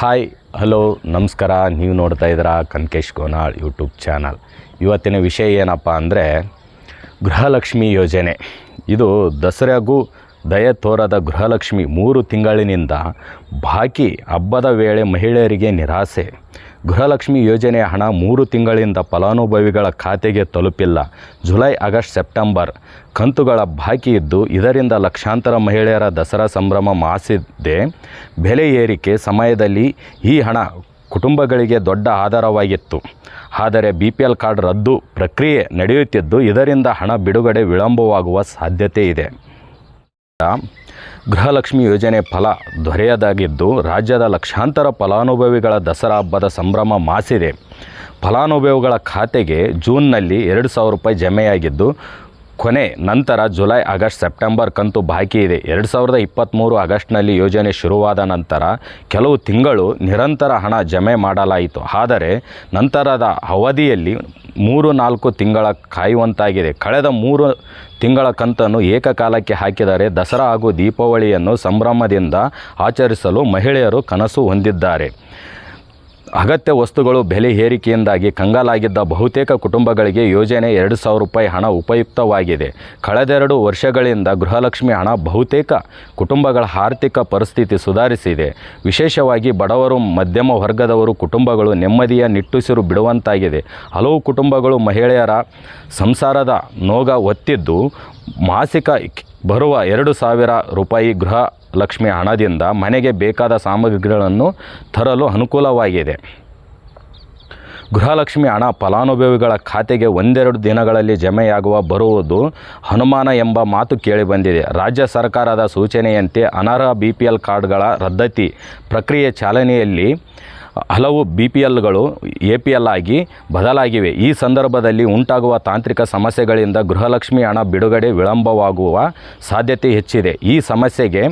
Hi hello ನಮಸ್ಕಾರ. ನೀವು ನೋಡ್ತಾ ಇದ್ದೀರಾ ಕನಕೇಶ್ ಗೋನಾಳ್ ಯೂಟ್ಯೂಬ್ ಚಾನಲ್ ಇವತ್ತಿನ ವಿಷಯ ಏನಪ್ಪ ಅಂದರೆ ಗೃಹಲಕ್ಷ್ಮಿ ಯೋಜನೆ. ಇದು ದಸರಾಗೂ ದಯ ತೋರದ ಗೃಹಲಕ್ಷ್ಮಿ ಮೂರು ತಿಂಗಳಿನಿಂದ ಬಾಕಿ ಹಬ್ಬದ ವೇಳೆ ಮಹಿಳೆಯರಿಗೆ ನಿರಾಸೆ. ಗೃಹಲಕ್ಷ್ಮಿ ಯೋಜನೆಯ ಹಣ ಮೂರು ತಿಂಗಳಿಂದ ಫಲಾನುಭವಿಗಳ ಖಾತೆಗೆ ತಲುಪಿಲ್ಲ. ಜುಲೈ, ಆಗಸ್ಟ್, ಸೆಪ್ಟೆಂಬರ್ ಕಂತುಗಳ ಬಾಕಿ ಇದ್ದು ಇದರಿಂದ ಲಕ್ಷಾಂತರ ಮಹಿಳೆಯರ ದಸರಾ ಸಂಭ್ರಮ ಮಾಸಿದೆ ಬೆಲೆ ಏರಿಕೆ ಸಮಯದಲ್ಲಿ ಈ ಹಣ ಕುಟುಂಬಗಳಿಗೆ ದೊಡ್ಡ ಆಧಾರವಾಗಿತ್ತು. ಆದರೆ ಬಿ ಪಿ ಎಲ್ ಕಾರ್ಡ್ ರದ್ದು ಪ್ರಕ್ರಿಯೆ ನಡೆಯುತ್ತಿದ್ದು ಇದರಿಂದ ಹಣ ಬಿಡುಗಡೆ ವಿಳಂಬವಾಗುವ ಸಾಧ್ಯತೆ ಇದೆ. ಗೃಹಲಕ್ಷ್ಮಿ ಯೋಜನೆ ಫಲ ದೊರೆಯದಾಗಿದ್ದು ರಾಜ್ಯದ ಲಕ್ಷಾಂತರ ಫಲಾನುಭವಿಗಳ ದಸರಾ ಹಬ್ಬದ ಸಂಭ್ರಮ ಮಾಸಿದೆ. ಫಲಾನುಭವಿಗಳ ಖಾತೆಗೆ ಜೂನ್ನಲ್ಲಿ ಎರಡು ಸಾವಿರ ರೂಪಾಯಿ ಜಮೆಯಾಗಿದ್ದು ಕೊನೆ ನಂತರ ಜುಲೈ, ಆಗಸ್ಟ್, ಸೆಪ್ಟೆಂಬರ್ ಕಂತು ಬಾಕಿ ಇದೆ. ಎರಡು ಸಾವಿರದ ಇಪ್ಪತ್ತ್ಮೂರು ಆಗಸ್ಟ್ನಲ್ಲಿ ಯೋಜನೆ ಶುರುವಾದ ನಂತರ ಕೆಲವು ತಿಂಗಳು ನಿರಂತರ ಹಣ ಜಮೆ ಮಾಡಲಾಯಿತು. ಆದರೆ ನಂತರದ ಅವಧಿಯಲ್ಲಿ ಮೂರು ನಾಲ್ಕು ತಿಂಗಳ ಕಾಯುವಂತಾಗಿದೆ. ಕಳೆದ ಮೂರು ತಿಂಗಳ ಕಂತನ್ನು ಏಕಕಾಲಕ್ಕೆ ಹಾಕಿದರೆ ದಸರಾ ಹಾಗೂ ದೀಪಾವಳಿಯನ್ನು ಸಂಭ್ರಮದಿಂದ ಆಚರಿಸಲು ಮಹಿಳೆಯರು ಕನಸು ಹೊಂದಿದ್ದಾರೆ. ಅಗತ್ಯ ವಸ್ತುಗಳು ಬೆಲೆ ಏರಿಕೆಯಿಂದಾಗಿ ಕಂಗಾಲಾಗಿದ್ದ ಬಹುತೇಕ ಕುಟುಂಬಗಳಿಗೆ ಯೋಜನೆ ಎರಡು ಸಾವಿರ ರೂಪಾಯಿ ಹಣ ಉಪಯುಕ್ತವಾಗಿದೆ. ಕಳೆದೆರಡು ವರ್ಷಗಳಿಂದ ಗೃಹಲಕ್ಷ್ಮಿ ಹಣ ಬಹುತೇಕ ಕುಟುಂಬಗಳ ಆರ್ಥಿಕ ಪರಿಸ್ಥಿತಿ ಸುಧಾರಿಸಿದೆ. ವಿಶೇಷವಾಗಿ ಬಡವರು, ಮಧ್ಯಮ ವರ್ಗದವರು ಕುಟುಂಬಗಳು ನೆಮ್ಮದಿಯ ನಿಟ್ಟುಸಿರು ಬಿಡುವಂತಾಗಿದೆ. ಹಲವು ಕುಟುಂಬಗಳು ಮಹಿಳೆಯರ ಸಂಸಾರದ ನೋಗ ಒತ್ತಿದ್ದು, ಮಾಸಿಕ ಬರುವ ಎರಡು ಸಾವಿರ ರೂಪಾಯಿ ಗೃಹ ಲಕ್ಷ್ಮಿ ಹಣದಿಂದ ಮನೆಗೆ ಬೇಕಾದ ಸಾಮಗ್ರಿಗಳನ್ನು ತರಲು ಅನುಕೂಲವಾಗಿದೆ. ಗೃಹಲಕ್ಷ್ಮಿ ಹಣ ಫಲಾನುಭವಿಗಳ ಖಾತೆಗೆ ಒಂದೆರಡು ದಿನಗಳಲ್ಲಿ ಜಮೆಯಾಗುವ ಬರುವುದು ಅನುಮಾನ ಎಂಬ ಮಾತು ಕೇಳಿಬಂದಿದೆ. ರಾಜ್ಯ ಸರ್ಕಾರದ ಸೂಚನೆಯಂತೆ ಅನರ್ಹ ಬಿ ಪಿ ಎಲ್ ಕಾರ್ಡ್ಗಳ ರದ್ದತಿ ಪ್ರಕ್ರಿಯೆ ಚಾಲನೆಯಲ್ಲಿ ಹಲವು ಬಿ ಪಿ ಎಲ್ಗಳು ಎ ಪಿ ಎಲ್ ಆಗಿ ಬದಲಾಗಿವೆ. ಈ ಸಂದರ್ಭದಲ್ಲಿ ಉಂಟಾಗುವ ತಾಂತ್ರಿಕ ಸಮಸ್ಯೆಗಳಿಂದ ಗೃಹಲಕ್ಷ್ಮಿ ಹಣ ಬಿಡುಗಡೆ ವಿಳಂಬವಾಗುವ ಸಾಧ್ಯತೆ ಹೆಚ್ಚಿದೆ. ಈ ಸಮಸ್ಯೆಗೆ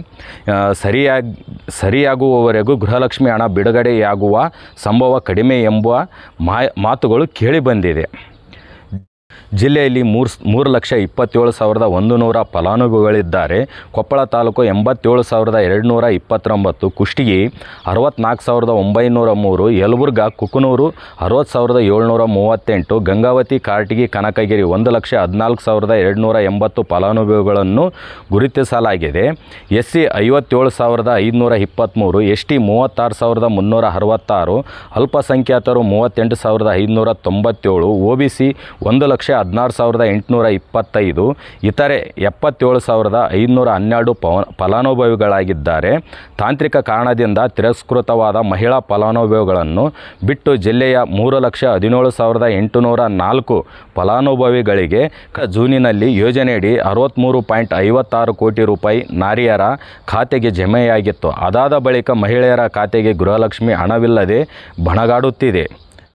ಸರಿಯಾಗಿ, ಸರಿಯಾಗುವವರೆಗೂ ಗೃಹಲಕ್ಷ್ಮಿ ಹಣ ಬಿಡುಗಡೆಯಾಗುವ ಸಂಭವ ಕಡಿಮೆ ಎಂಬ ಮಾತುಗಳು ಕೇಳಿಬಂದಿದೆ ಜಿಲ್ಲೆಯಲ್ಲಿ ಮೂರು ಮೂರು ಲಕ್ಷ ಇಪ್ಪತ್ತೇಳು ಸಾವಿರದ ಒಂದು ನೂರ ಫಲಾನುಭವಿಗಳಿದ್ದಾರೆ. ಕೊಪ್ಪಳ ತಾಲೂಕು ಎಂಬತ್ತೇಳು ಸಾವಿರದ ಎರಡು ನೂರ ಇಪ್ಪತ್ತೊಂಬತ್ತು. ಕುಷ್ಟಗಿ ಅರವತ್ನಾಲ್ಕು ಸಾವಿರದ ಒಂಬೈನೂರ ಮೂರು. ಯಲಬುರ್ಗ, ಕುಕನೂರು ಅರವತ್ತು ಸಾವಿರದ ಏಳ್ನೂರ ಮೂವತ್ತೆಂಟು. ಗಂಗಾವತಿ, ಕಾರ್ಟಿಗಿ, ಕನಕಗಿರಿ ಒಂದು ಲಕ್ಷ ಹದಿನಾಲ್ಕು ಸಾವಿರದ ಎರಡು ನೂರ ಎಂಬತ್ತು ಫಲಾನುಭವಿಗಳನ್ನು ಗುರುತಿಸಲಾಗಿದೆ. ಎಸ್ ಸಿ ಐವತ್ತೇಳು ಸಾವಿರದ ಐದುನೂರ ಇಪ್ಪತ್ತ್ಮೂರು ಎಸ್ ಟಿ ಮೂವತ್ತಾರು ಸಾವಿರದ ಮುನ್ನೂರ ಅರವತ್ತಾರು. ಅಲ್ಪಸಂಖ್ಯಾತರು ಮೂವತ್ತೆಂಟು ಸಾವಿರದ ಐದುನೂರ ತೊಂಬತ್ತೇಳು. ಒ ಬಿ ಸಿ ಒಂದು ಲಕ್ಷ ಹದಿನಾರು ಸಾವಿರದ ಎಂಟುನೂರ ಇಪ್ಪತ್ತೈದು. ಇತರೆ ಎಪ್ಪತ್ತೇಳು ಸಾವಿರದ ಐದುನೂರ ಹನ್ನೆರಡು ಪವ ಫಲಾನುಭವಿಗಳಾಗಿದ್ದಾರೆ. ತಾಂತ್ರಿಕ ಕಾರಣದಿಂದ ತಿರಸ್ಕೃತವಾದ ಮಹಿಳಾ ಫಲಾನುಭವಿಗಳನ್ನು ಬಿಟ್ಟು ಜಿಲ್ಲೆಯ ಮೂರು ಲಕ್ಷ ಹದಿನೇಳು ಸಾವಿರದ ಎಂಟುನೂರ ನಾಲ್ಕು ಫಲಾನುಭವಿಗಳಿಗೆ ಜೂನಿನಲ್ಲಿ ಯೋಜನೆಯಡಿ ಅರವತ್ತ್ಮೂರು ಪಾಯಿಂಟ್ ಐವತ್ತಾರು ಕೋಟಿ ರೂಪಾಯಿ ನಾರಿಯರ ಖಾತೆಗೆ ಜಮೆಯಾಗಿತ್ತು. ಅದಾದ ಬಳಿಕ ಮಹಿಳೆಯರ ಖಾತೆಗೆ ಗೃಹಲಕ್ಷ್ಮಿ ಹಣವಿಲ್ಲದೆ ಬಣಗಾಡುತ್ತಿದೆ.